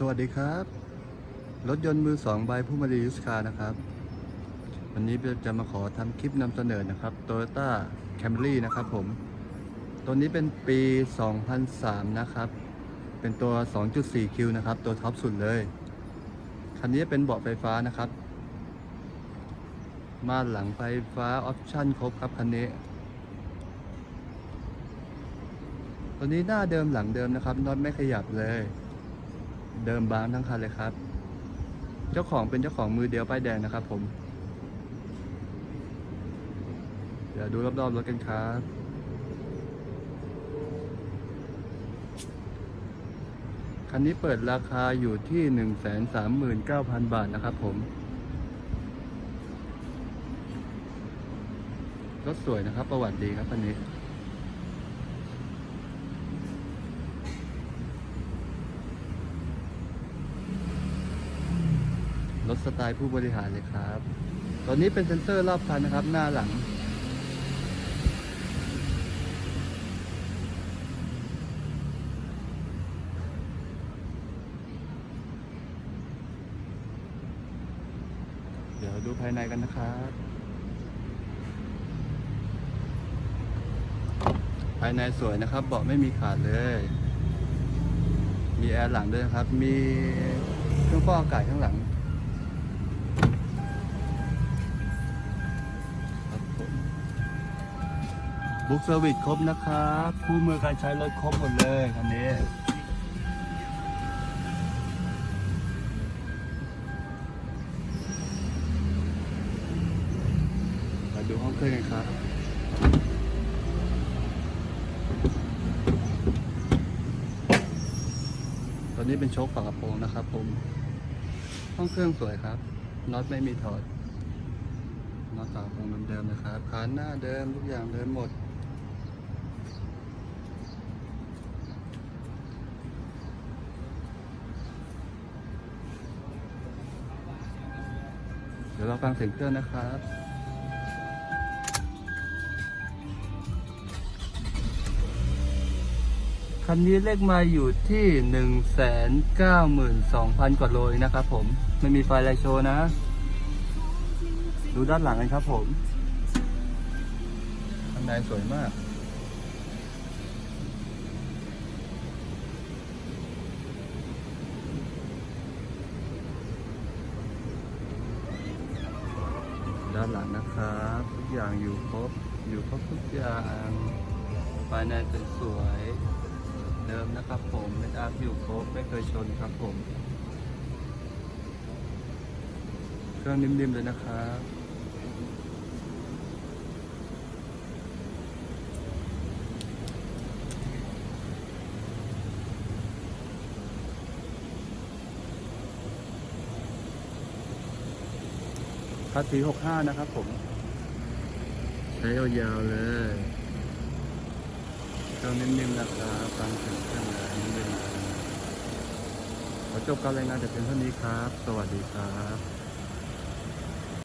สวัสดีครับ รถยนต์มือสองใบผู้มารียุสคานะครับ วันนี้จะมาขอทำคลิปนำเสนอนะครับ Toyota Camry นะครับผม ตัวนี้เป็นปี 2003 นะครับ เป็นตัว 2.4 คิวนะครับ ตัวท็อปสุดเลย คันนี้เป็นเบาะไฟฟ้านะครับ มาหลังไฟฟ้าออปชั่นครบครับคันนี้ตัวนี้หน้าเดิมหลังเดิมนะครับน็อตไม่ขยับเลย เดิมบางทั้งคันเลยครับ เจ้าของเป็นเจ้าของมือเดียวป้ายแดงนะครับ ผม เดี๋ยวดูรอบๆรถกันครับคันนี้เปิดราคาอยู่ที่139,000บาทนะครับ ผมรถสวยนะครับ ประวัติดีครับคันนี้ รถสไตล์ผู้บริหารเลยครับ ตอนนี้เป็นเซ็นเซอร์รอบคันนะครับ หน้าหลัง เดี๋ยวดูภายในกันนะครับ ภายในสวยนะครับ เบาะไม่มีขาดเลย มีแอร์หลังด้วยนะครับ มีเครื่องฟอกอากาศข้างหลัง บุ๊กเซอร์วิสครบนะครับคู่มือการใช้รถครบหมดเลยคันนี้มาดูห้องเครื่องกันครับตอนนี้เป็นโชคฝากระโปรงนะครับผม ห้องเครื่องสวยครับน็อตไม่มีถอดน็อตฝากระโปรงเดิมๆนะครับคานหน้าเดิมทุกอย่างเดิมหมด ดี๋ยวเราฟังเสียงเครื่องนะครับคันนี้เลขมาอยู่ที่หนึ่งแสนเก้าหมื่นสองพันกว่าโลนะครับผมไม่มีไฟไลโชว์นะ ดูด้านหลังกันครับผมข้างในสวยมาก ด้านหลังนะครับทุกอย่างอยู่ครบอยู่ครบทุกอย่างภายในสวยๆเดิมนะครับผมเมคอัพอยู่ครบไม่เคยชนครับผม เครื่องนิ่มๆเลยนะครับาษี65นะครับผม ใช้ยาวๆเลยเครื่องนิ่มๆนะครับฟังเสียงเครื่องแล้วนิ่มๆขอจบการรายงานแต่เพียงเท่านี้ครับ สวัสดีครับ